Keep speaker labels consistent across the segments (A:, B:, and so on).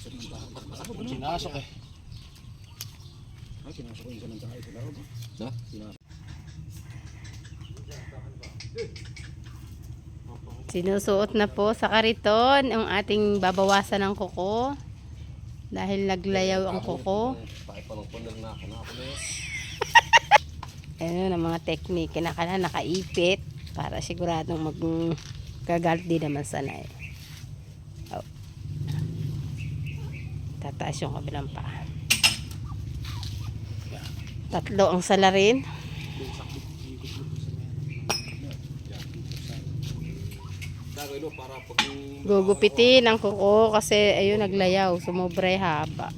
A: pinasok
B: eh.
C: Sinusuot na po sa kariton ang ating babawasan ng kuko. Dahil naglayaw ang kuko.
B: Pundag na na na
C: mga technique. Kinakala nakaipit para siguradong mag gagalit din naman sanay. Oh. Tataas yung kabilang pa. Tatlo ang salarin. Gugupitin ang kuko kasi ayun naglayaw. Sumobray haba.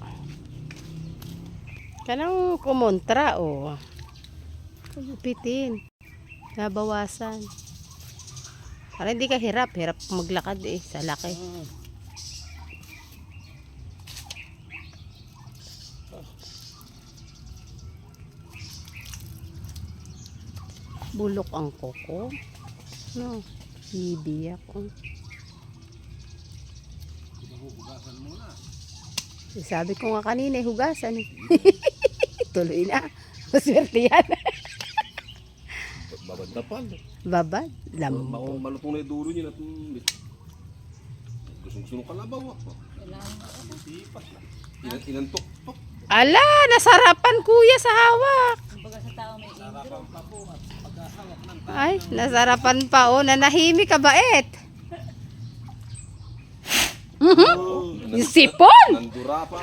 C: Kanang kumontra o. Oh. Gugupitin. Nabawasan. Para hindi ka hirap. Hirap maglakad eh. Sa laki. Bulok ang kuko. No. Bibiyak. Oh.
B: hugasan muna.
C: Sabi ko nga kanina, eh, hugasan eh. Tuloy na. Maswerte yan.
B: Babad na pal.
C: Babad.
B: Lam.
C: Lambo.
B: Malutong na dulo niya na tumbit. Gustong gusto kalabaw ako. Inan, inantok. Tok.
C: Ala, nasarapan kuya sa hawak. Ay, nasarapan pa oh, nanahimik ka bait.
B: Oh,
C: Yung sipon!
B: Nandura pa.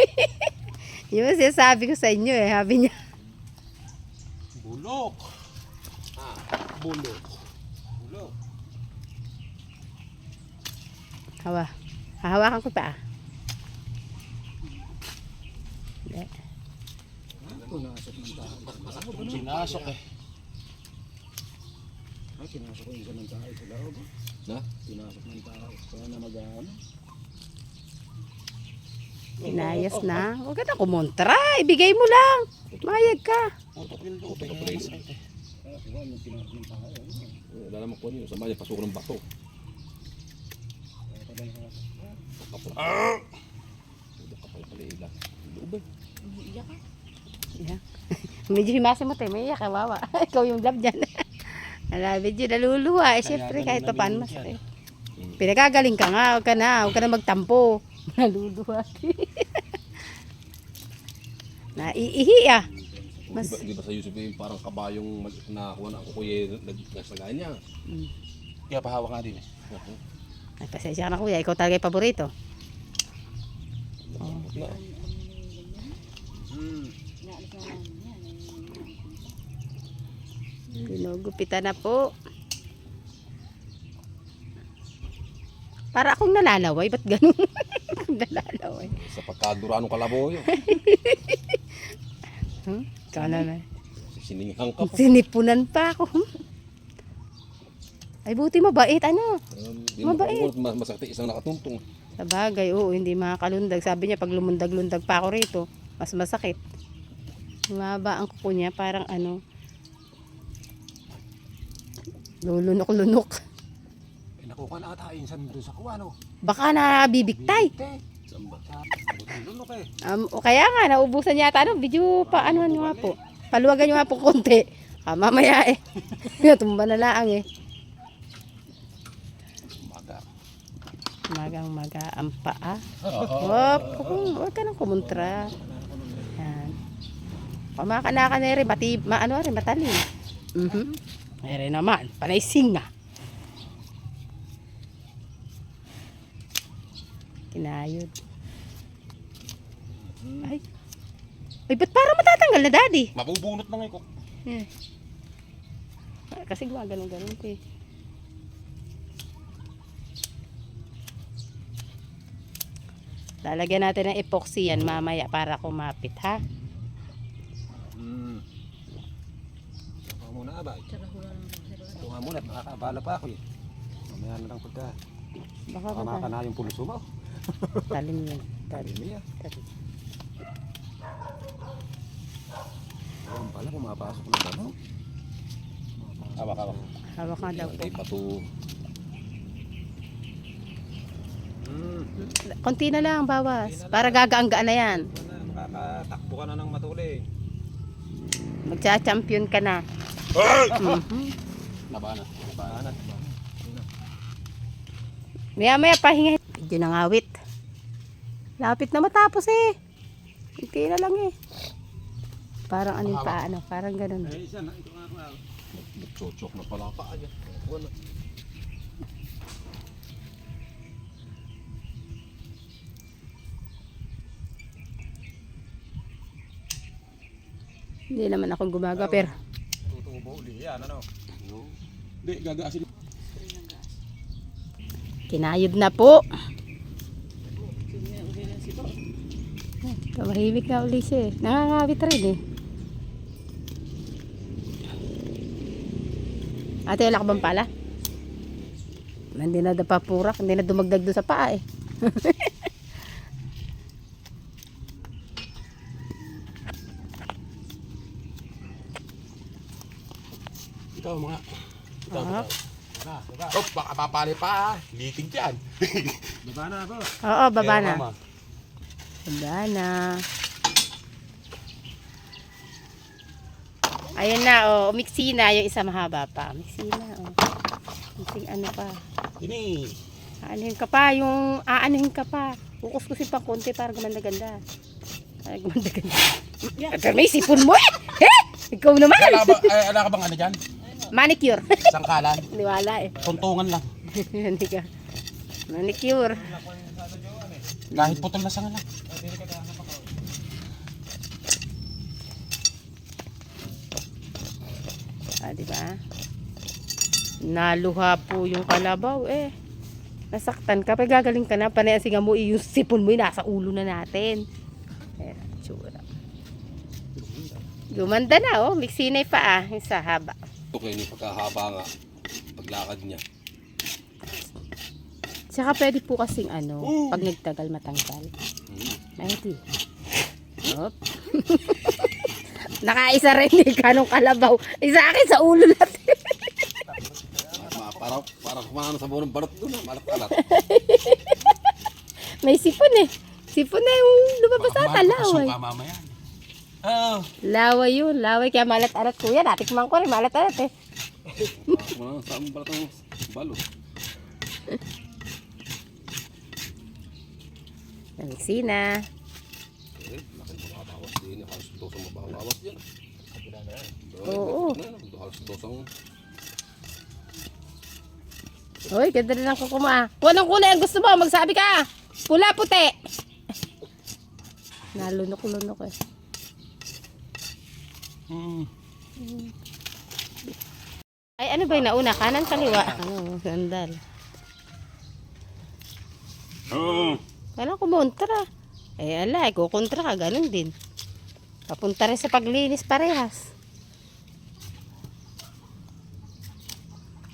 C: Yung sinasabi ko sa inyo eh, sabi niya.
B: Bulok. Ah, bulok. Bulok.
C: Hawa. Hahawakan ko pa. ah. Hindi.
A: Pinasok ng tao.
B: Sinasok eh.
A: Ay, pinasok ko yung ng tao sa loob.
B: Na?
A: Pinasok ng tao. Kaya na mag-ano.
C: Inayos na. Huwag ka na kumontra. Ibigay mo lang. Mayag ka.
A: Pinasok tao. ano.
B: Wala naman ko niyo. Sama niya pasok ng bato. Ah! Kapal pala ilan. Loob eh.
C: Yeah. Medyo himasi mo tayo. May iyak, kawawa. Ikaw yung love dyan. Ala, medyo naluluwa. Eh, syempre, kahit pa paano masakit. Pinagagaling ka nga. Huwag ka na. Huwag ka na magtampo. Naluluwa. Naiihi ah.
B: Mas...
C: Mas-
B: Di ba, di ba sa Yusuf yung parang kabayong mag- nakakuha na ako kuya nagsagay niya.
C: Mm.
B: Kaya pahawa nga din eh.
C: Ay, pasensya ka na kuya. Ikaw talaga yung paborito.
B: Na.
A: Hmm.
C: Ginugupitan na po. Para akong nalalaway. Ba't ganun? nalalaway.
B: Sa pagkadura ng kalaboy.
C: Hmm? Ikaw na na.
B: Sininghang ka pa.
C: Sinipunan pa ako. Ay, buti mabait. Ano?
B: Um,
C: Mabait.
B: mas masakit isang nakatuntong.
C: Sa bagay, oo, hindi makakalundag. Sabi niya, pag lumundag-lundag pa ako rito, mas masakit. Humaba ang kuko niya, parang ano, lulunok-lunok.
A: Eh, nakuha na ata yung san doon sa kuha, no?
C: Baka nabibiktay.
B: Samba.
A: Lulunok eh.
C: Um, o kaya nga, naubusan yata. Ano, video pa, ano nyo nga po. Paluwagan nyo nga po konti. Ah, mamaya eh. Tumba na lang eh.
B: Maga.
C: Magang maga ang paa. Hop, huwag ka nang kumontra. Yan. Pamakanaka na rin, mati, ma, ano rin, matalim. Mhm. Mayroon naman, panay singa. Kinayod. Ay. Ay, ba't parang matatanggal na, daddy?
B: Mabubunot na ngayon ko.
C: Eh. Ah, Kasi gumagano'n-ganon ko eh. Lalagyan natin ng epoxy yan mamaya para kumapit ha.
A: Hmm. Saka muna ba? Ito nga muna, nakakabala pa ako eh. Mamaya na lang pagka.
C: Baka
A: Tama ka
C: ba?
A: na yung pulso mo.
C: Talim yun. Talim.
A: Niya.
C: Talim.
A: Ayan pala, pumapasok ng ano.
B: Hawak, hawak.
C: Hawak nga daw po.
B: Ay, pato.
A: Hmm.
C: Konti na lang, bawas. Para gagaanggaan na yan.
A: Na, Makakatakbo ka na ng matuloy.
C: Magcha-champion ka na. Mhm.
B: Nabana. Nabana.
C: Maya maya pahinga. Medyo nangawit. Lapit na matapos eh. Hindi na lang eh. Parang yung paa, ano? Parang ganun.
A: Eh, isa na. Ito nga nga.
B: Nagchochok na pala pa niya.
A: Wala.
C: Hindi naman ako gumagawa pero
A: Tutubo uli. Yan, ano?
B: Hindi, gagaasin.
C: kinayod na po. Kamahimik na uli siya eh. Nangangawit rin eh. Ate, wala ka bang pala? Hindi na dapapurak, hindi na dumagdag doon sa paa eh.
B: Ikaw mga. Ikaw,
C: Ah.
B: ikaw. Oh, baka papali pa. Liting dyan.
A: Baba na ako.
C: Oo, baba
B: Kaya,
C: na.
B: mama,
C: Baba na. Ayun na, oh. Umiksi na yung isa mahaba pa. Umiksi na, oh. Umiksi ano pa.
B: Ini.
C: Aanuhin ka pa, yung aanuhin ka pa. Kukuskusin pa konti para gumanda-ganda. Para gumanda-ganda. Pero may sipon mo eh! Eh! Ikaw naman!
B: Ala, ba, ay, ala ka bang ano dyan?
C: Manicure.
B: Sangkalan.
C: Niwala eh.
B: Tuntungan lang.
C: Hindi ka. Manicure.
B: Kahit putol na sanga lang.
C: Ah, di ba? Naluha po yung kalabaw eh. Nasaktan ka, pa gagaling ka na, panay siga mo, yung sipon mo, yung nasa ulo na natin. Eh, tsura. Gumanda na, oh. Mixinay pa ah, yung sa haba.
B: Ito kayo yung pagkahaba nga. Paglakad niya.
C: Tsaka pwede po kasing ano, pag nagtagal matanggal. Pwede. Hop. Nakaisa rin eh, kanong kalabaw. Isa akin sa ulo natin.
B: Ma, para, para kumano sa buong balot doon. Malat-alat.
C: May sipon eh. Sipon na yung lumabas sa talaway.
B: Suka mamaya. Oh.
C: Laway yun, laway. Kaya malat-alat kuya. Natikman ko rin, malat-alat eh.
B: Kumano sa ang balat ng balot.
C: Nagsina.
B: Eh, laki ng mga bawas din. Halos dosang mabawas yan.
C: Oo.
B: Halos dosang
C: Hoy, ganda rin ang kukuma. Walang kulay ang gusto mo. Magsabi ka. Pula, puti. Nalunok-lunok eh. Ay, ano ba yung nauna? Kanan, kaliwa? Ano, sandal.
B: Oh.
C: Kailan kumontra? Eh, ala, eh, kukontra ka, ganun din. Papunta rin sa paglinis parehas.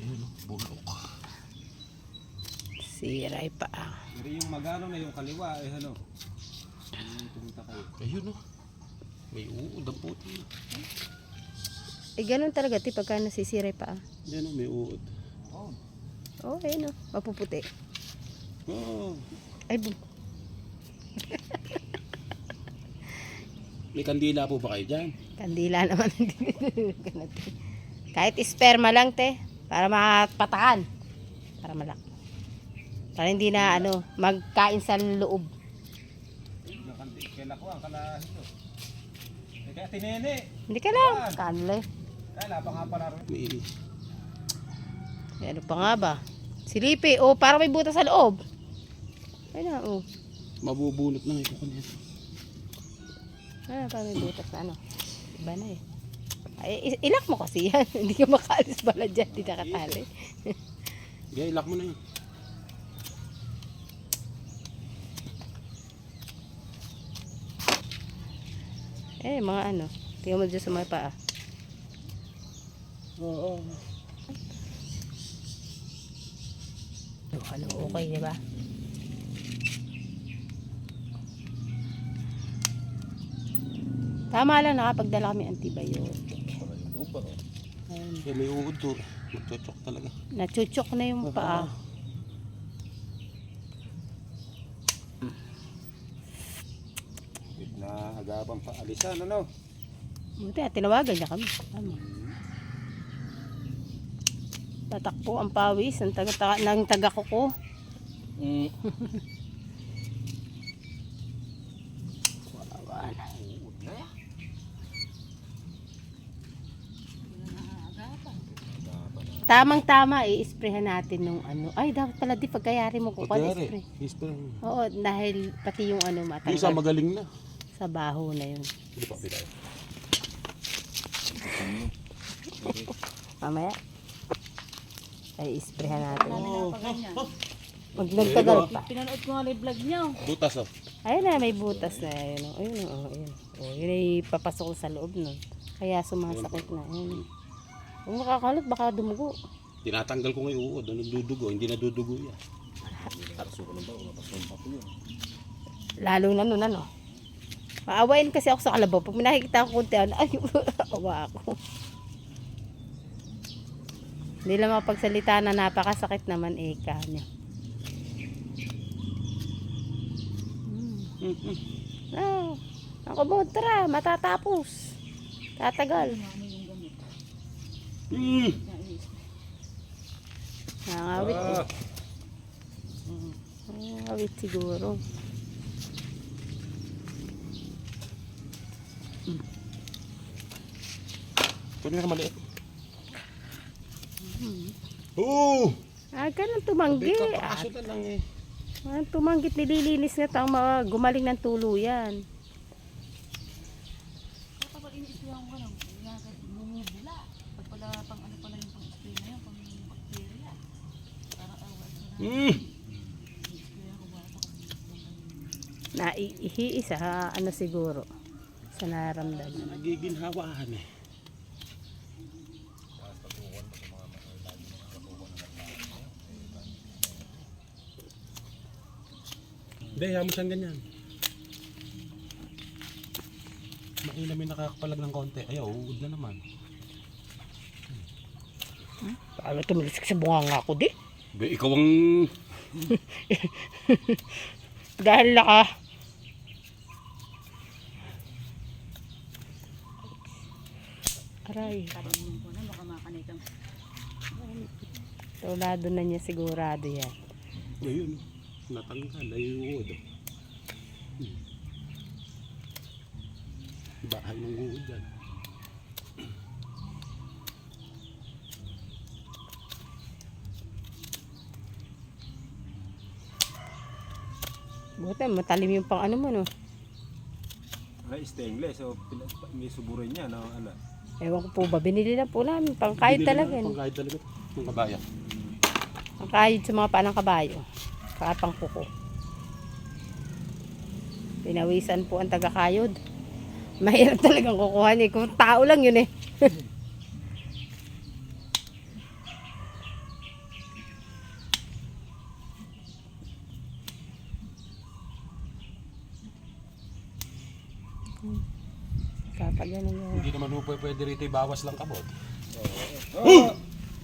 B: Ayun, bulok.
C: Siray pa.
A: Pero yung magano na yung kaliwa, eh ano.
B: Ayun, oh. May uod ang puti.
C: Eh, ganun talaga, ti, pagka nasisiray pa.
B: Yan, oh, may uod.
A: Oh.
C: Oh, ayun o, mapuputi.
B: Oh.
C: Ay, bu-
B: May kandila po ba kayo dyan?
C: kandila naman. Ganun, te. Kahit sperma lang, te. Para mapatakan. Para malak. Para hindi na, ano, magkain sa loob.
A: Kailan ko ang kalahin tinene.
C: Hindi ka lang. Kanle.
A: Kaya pa nga pala rin.
C: Eh, Ano pa nga ba? Silipi. Oh, para may butas sa loob. Ayun na, oh.
B: mabubunot na ito kanina.
C: Ano, para may butas na ano. Iba na eh. Ay, ilak mo kasi yan. hindi ka makaalis bala dyan. Hindi nakatali.
B: Gaya, ilak mo na yun.
C: Eh, mga ano. Tingnan mo dyan sa mga paa.
B: Oo.
C: Oh, ano, okay, di ba? Tama lang, nakapagdala kami antibiotic. Ayun.
B: Kaya may uod to. Magchochok talaga.
C: Nachuchok na yung paa.
A: Naagapan pa alisan, ano?
C: Buti, ah, tinawagan niya kami. Tama. Tatakpo ang pawis ng taga, taga, ng taga kuko.
B: Mm.
C: Wala. Tamang-tama, i-sprayhan natin nung ano. Ay, dapat pala di pagkayari mo kuko i-spray.
B: History.
C: Oo, dahil pati yung ano
B: Isa
C: matanggal
B: magaling na.
C: Sa baho na yun.
B: Hindi pa, pila.
C: Mamaya. Ay, isprayhan natin.
B: Oh,
C: Pag nagtagal pa.
D: Pinanood ko nga na yung vlog niyo.
B: butas oh.
C: Ayun na, may butas na. Ayun, oh. ayun, oh, ayun. Oh, yun ay papasok sa loob nun. Kaya sumasakit na. Ayun. Kung makakalot, baka dumugo.
B: Tinatanggal ko ngayon uod. Ano dudugo? Hindi na dudugo yan.
C: Lalo na nun, ano. Maawain kasi ako sa kalabaw. Pag nakikita ko kunti, ano, ay, awa ako. Hindi lang mapagsalita na napakasakit naman eh, kanya. Hmm. Ah, ako mo, tara, matatapos. Tatagal.
B: Mm.
C: Nangawit.
A: Ah,
C: Nangawit siguro.
B: Kunin ka maliit. Oo!
C: Ah, ganun tumanggi. Ah,
B: pakaso na lang eh.
C: ah, tumanggit, nililinis na tao mga gumaling ng tuluyan.
D: Kapag ko lang, kaya bumubula. Pag pala pang ano pala yung pang-spray na yun, pang bacteria. Parang awas na
B: Mm.
D: ba sa
C: Na ha, ano siguro, sa naramdaman.
B: Nagiginhawaan eh. Hindi, hayaan mo siyang ganyan. Mainam yung nakakapalag ng konti. Ayaw, uud na naman.
C: Paano tumilisik sa bunganga ko di?
B: Be, ikaw ang...
C: Dahil. Aray,
D: na, baka makanitang.
C: tulado na niya sigurado yan.
B: Ayun, natanggal. Ay, uud. Hmm. Bahay ng uud yan.
C: Buti, matalim yung pang ano mo, no?
A: ay, stainless. So, may suburin niya, no? Ala.
C: Ewan ko po ba, binili na po namin, pang kahit
B: Binili
C: talaga.
B: na? Pangkahit talaga. Ng kabayan.
C: Pang kahit sa mga panang kabayo. Kapang kuko. Pinawisan po ang taga-kayod. Mahirap talagang kukuha niya. Kung tao lang yun eh. Kapag ganun yun.
B: Hindi naman po pwede rito ibawas lang kabot.
A: Ah!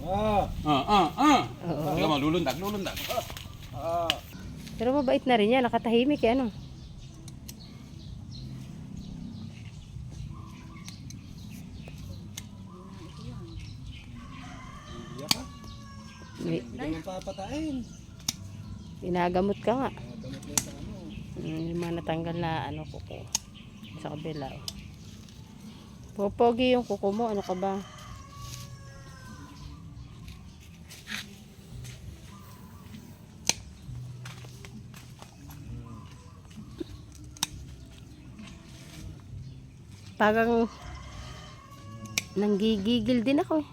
A: Ah!
B: Ah, ah, ah.
C: Oo.
B: Hindi ka malulundag, lulundag.
A: Ah!
C: Pero mabait na rin yan. Nakatahimik eh, ano.
A: Hindi mo papatain.
C: Ginagamot ka nga.
A: Ah, damit na sa ano.
C: Mm, yung mga natanggal na ano kuko. Sa kabila. oh. Popogi yung kuko mo. Ano ka ba? Parang nanggigigil din ako eh.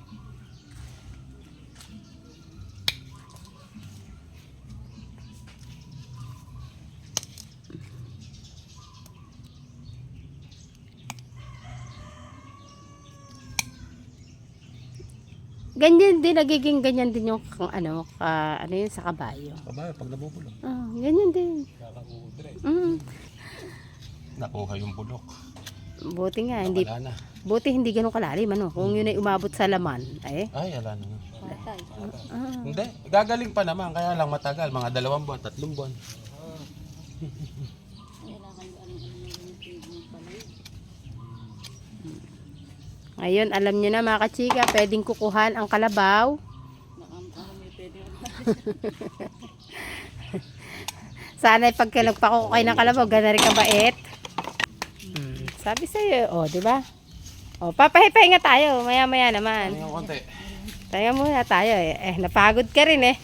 C: Ganyan din, nagiging ganyan din yung ano, ka, ano yun sa kabayo.
B: Kabayan, pag nabubulok.
C: Ah, ganyan din.
B: Kakaudre.
C: Mm.
B: Nakuha yung bulok.
C: Buti nga, hindi,
B: na.
C: buti hindi ganun kalalim. Ano? Kung yun ay umabot sa laman, eh.
B: Ay, ala na.
C: Ah,
B: Hindi, gagaling pa naman. Kaya lang matagal. Mga dalawang buwan, tatlong buwan.
D: Kailangan alam alam na.
C: Ngayon, alam nyo na mga kachika, pwedeng kukuhan ang kalabaw.
D: Nakam-alam may pwede rin.
C: Sana pag kinagpako ko kayo ng kalabaw, gana rin kabait. Sabi sa'yo, o, oh, di ba? O, papahipahinga tayo, maya-maya naman.
B: Ano konti?
C: Tayo muna tayo eh. Eh, napagod ka rin eh.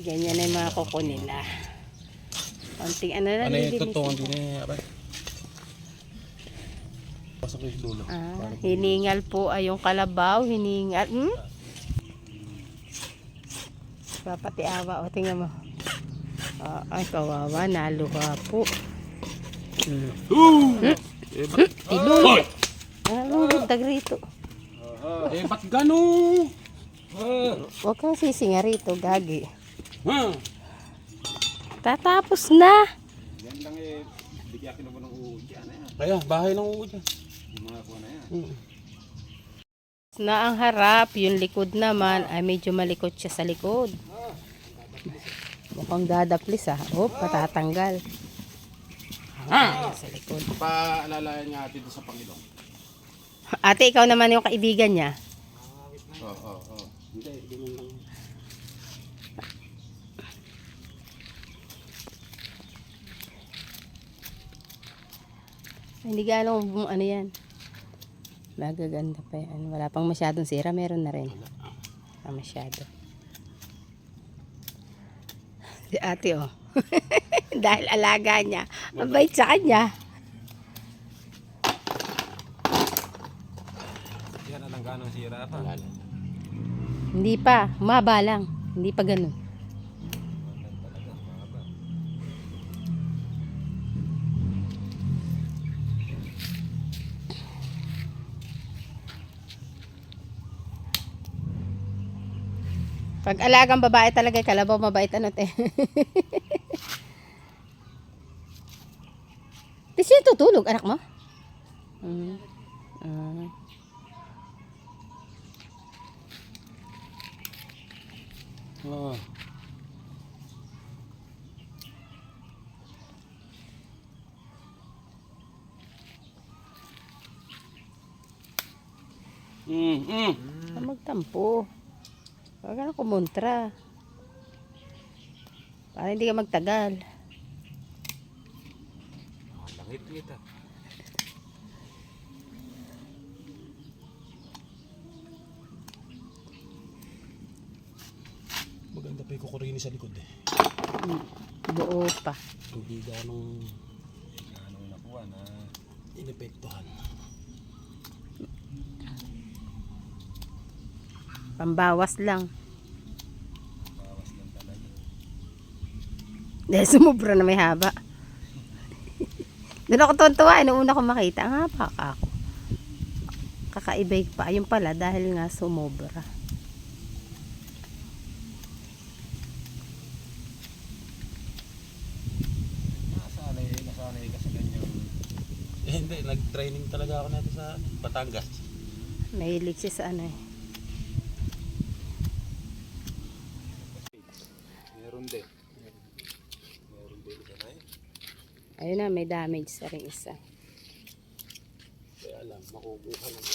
C: Ganyan na yung mga kuko nila. Konting ano na.
B: Ano yung
C: lilinisin.
B: totoo hindi na abay? Pasok yung dulo.
C: Ah, hiningal po ay yung kalabaw. Hiningal. Hmm? Papati awa. O, tingnan mo. Ah, ay, kawawa. Naluha po. Hmm.
B: Eh, ba't?
C: Ilong. Ah, lulundag rito.
B: Eh, ba't gano'n?
C: Huwag kang sisinga rito, gagi.
B: Ha?
C: Tatapos na.
A: Yan lang eh, bigyan ko naman ng uod yan.
B: Kaya, bahay lang uod yan.
A: mga kuha na yan.
B: Hmm.
C: Na ang harap, yung likod naman ay medyo malikot siya sa likod. Mukhang dadaplis ah. Oh, patatanggal.
B: Ha?
C: Sa likod.
B: Paalalayan nga natin doon sa Panginoon.
C: Ate, ikaw naman yung kaibigan niya.
B: Oo, oo, oo. Hindi, ganun lang.
C: Hindi gano'ng bum- ano yan. Magaganda pa yan. Wala pang masyadong sira, meron na rin. Wala masyado. Si ate oh. Dahil alaga niya. Mabait sa kanya. Hindi pa. Maba lang. Hindi pa ganun. Pag alagang babae talaga, kalabaw mabait ano te. Di siya tutulog, anak mo? Mm. Ah.
B: Ah. Mm, mm.
C: Magtampo. Huwag ka na kumontra. Para hindi ka magtagal.
A: Oh, langit-ngit ah.
B: Maganda pa yung kukurini sa likod eh.
C: Buo pa.
B: Hindi ganong
A: Anong nakuha na.
B: inepektuhan.
C: Pambawas lang.
A: Bawas lang talaga.
C: Dahil sumubra na may haba. Doon ako tuwan-tuwa. eh, Nung una ko makita, ang haba ka ako. Kakaibay pa. Ayun pala, dahil nga sumobra.
A: Nasanay, nasanay ka sa ganyang
B: Eh, hindi, nag-training talaga ako natin sa Batangas.
C: Mahilig siya sa ano eh. Ayun na, may damage sa ring isa.
B: Kaya alam, makukuha lang.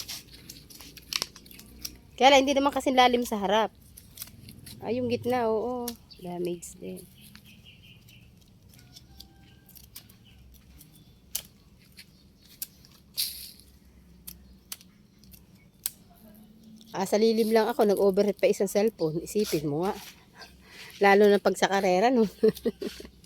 C: Kaya lang, hindi naman kasi lalim sa harap. Ay, yung gitna, oo. Damage din. Ah, sa lilim lang ako, nag-overheat pa isang cellphone. Isipin mo nga. Lalo na pag sa karera, no?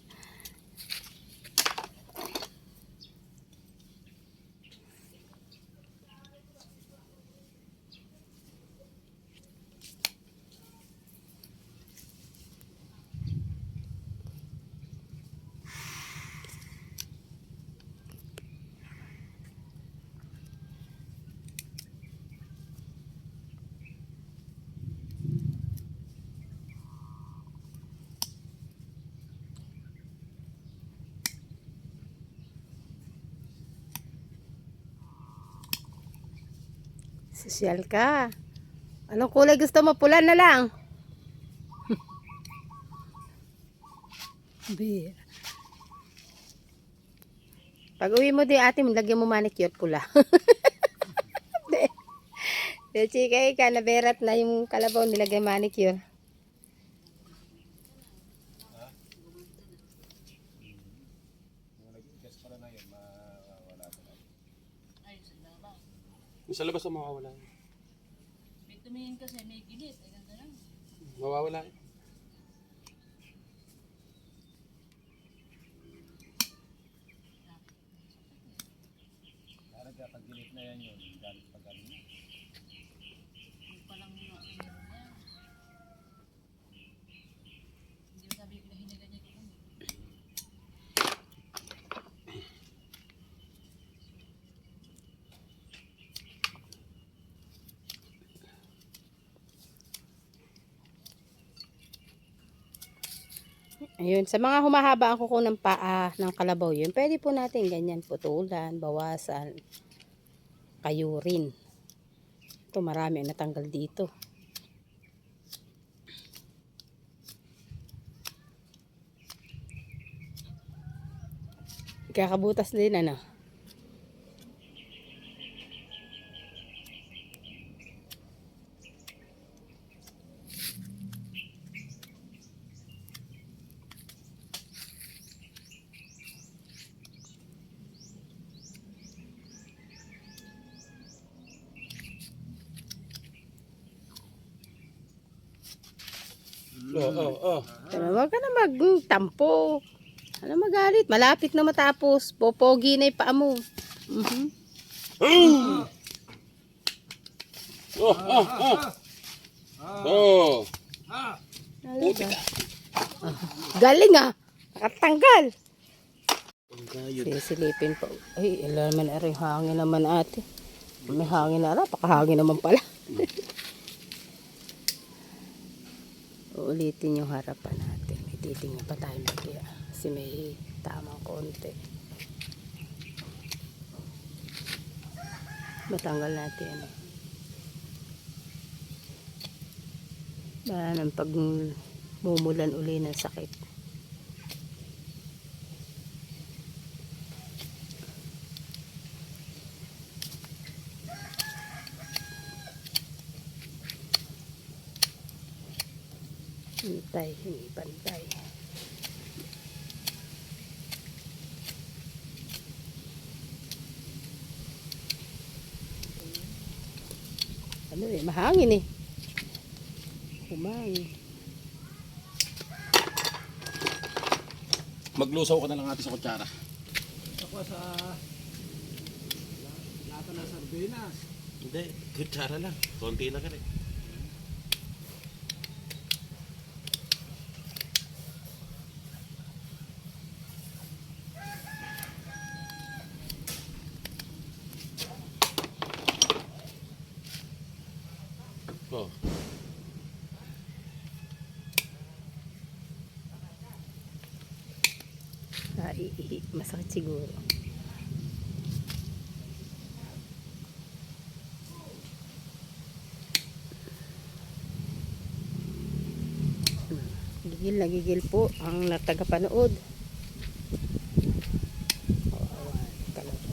C: Sosyal ka. Anong kulay gusto mo? Pula na lang. Beer. Pag uwi mo din ate, lagyan mo manicure pula. Hindi. Di, chika ika, naberat na yung kalabaw nilagay manicure.
E: Yung sa labas ang mawawala.
D: May tumingin kasi may gilit. Ay ganda lang.
E: Mawawala.
D: Yung palang mga ano niya. Hindi mo sabi ko na hinigan niya kung
C: Ayun, sa mga humahaba ang kuko ng paa ng kalabaw yun, pwede po natin ganyan putulan, bawasan, kayurin. Ito marami ang natanggal dito. Kakabutas din ano.
E: Oo, oo, oo.
C: Tama, wag ka na magtampo. Ano magalit? Malapit na matapos. Popogi na paa mo. Mhm.
E: Oh, oh, oh. Oh.
C: Talaga. Ah, Galing ah. Nakatanggal. Sisilipin pa. Ay, alam naman ari hangin naman ate. May hangin na ara, pakahangin naman pala. Uulitin yung harapan natin. May titingnan pa tayo magkaya. Kasi may tamang konti. Matanggal natin ano. Wala nang pag mumulan uli ng sakit. Hintay, hindi eh, mahangin eh. Humangin.
E: Maglusaw ka na lang ate sa kutsara.
A: Ako sa lata ng sardinas.
E: Hindi, kutsara lang. Konti lang ka rin. Oh.
C: Ah, iihi. Masakit siguro. Gigil na gigil po ang natagapanood. Kawawa talaga.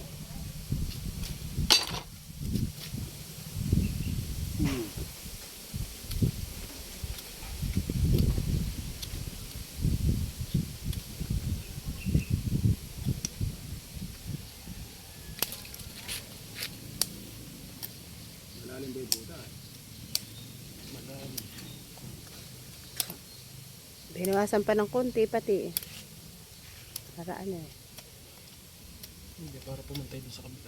A: Malalim ba yung buta?
C: Binawasan pa ng konti pati. Para ano eh.
E: Hindi, para pumantay doon sa kabila.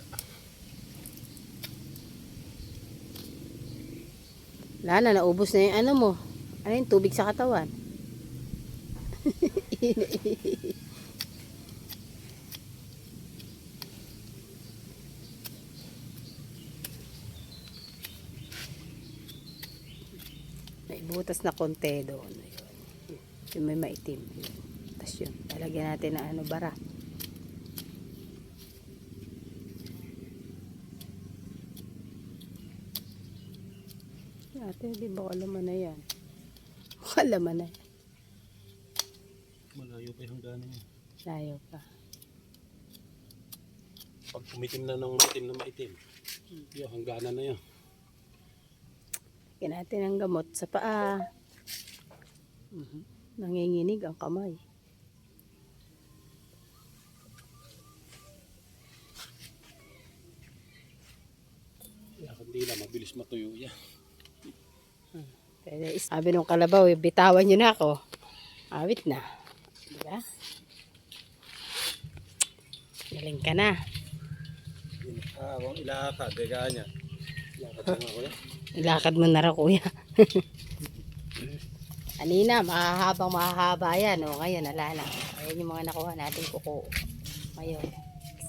C: Na, naubos na yung ano mo. Ano yung tubig sa katawan? may butas na konti doon. Ayun. Yung may maitim. Tapos yun, lalagyan natin ng ano, bara. Ate, di ba laman na yan? Baka laman na.
E: Malayo pa yung hangganan niya.
C: Layo pa.
E: Pag umitim na ng maitim na maitim. Yun, hangganan na.
C: Yan natin ang gamot sa paa. Mhm. Nanginginig ang kamay.
E: Kaya hindi na, mabilis matuyo yan.
C: Kaya is- sabi nung kalabaw, eh, bitawan nyo na ako. Awit na. Diba? Galing ka na.
A: Ah, ilakad, dega niya.
E: Lakad na nga kuya.
C: Ilakad mo na raw, kuya. Kanina, mahahabang mahahaba yan. O, ngayon, ala na. Ayan yung mga nakuha natin kuko. Ngayon,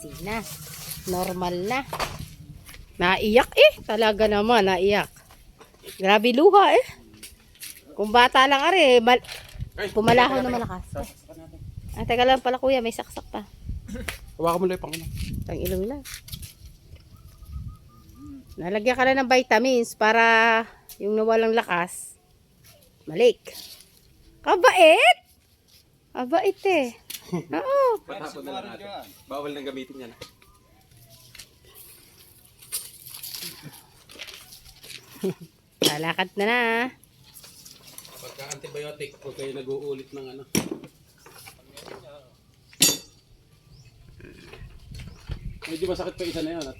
C: sina. Normal na. Naiyak eh. Talaga naman, naiyak. Grabe luha eh. Kung bata lang ari, mal pumalaho na malakas. Ah, teka lang pala kuya, may saksak pa.
E: Hawakan mo lang yung pang ano.
C: Pang ilong lang. Nalagyan ka na ng vitamins para yung nawalang lakas, malik. Kabait! Kabait eh. Oo.
B: Patapon na lang natin. Bawal nang gamitin yan.
C: Lalakad na na.
E: Pagka antibiotic, huwag kayo nag-uulit ng ano. Medyo masakit pa isa na yun at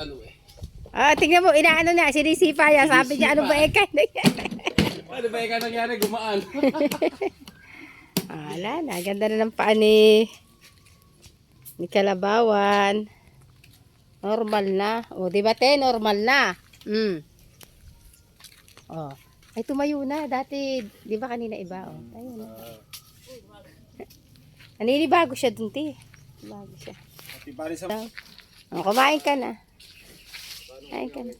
E: ano eh.
C: Ah, tingnan mo, inaano niya, sinisipa niya. Sabi niya, ano ba eh,
E: Ano ba yung nangyari? Gumaan.
C: Wala na, ganda na ng paa ni, ni Kalabawan. Normal na. O, di ba te? Normal na. Mm. Oh. Ay, tumayo na. Dati, di ba kanina iba? Oh. Ayun. Naninibago siya dun, te. Bago siya.
A: Pati pare sa
C: Oh, kumain ka na. Kumain ka na.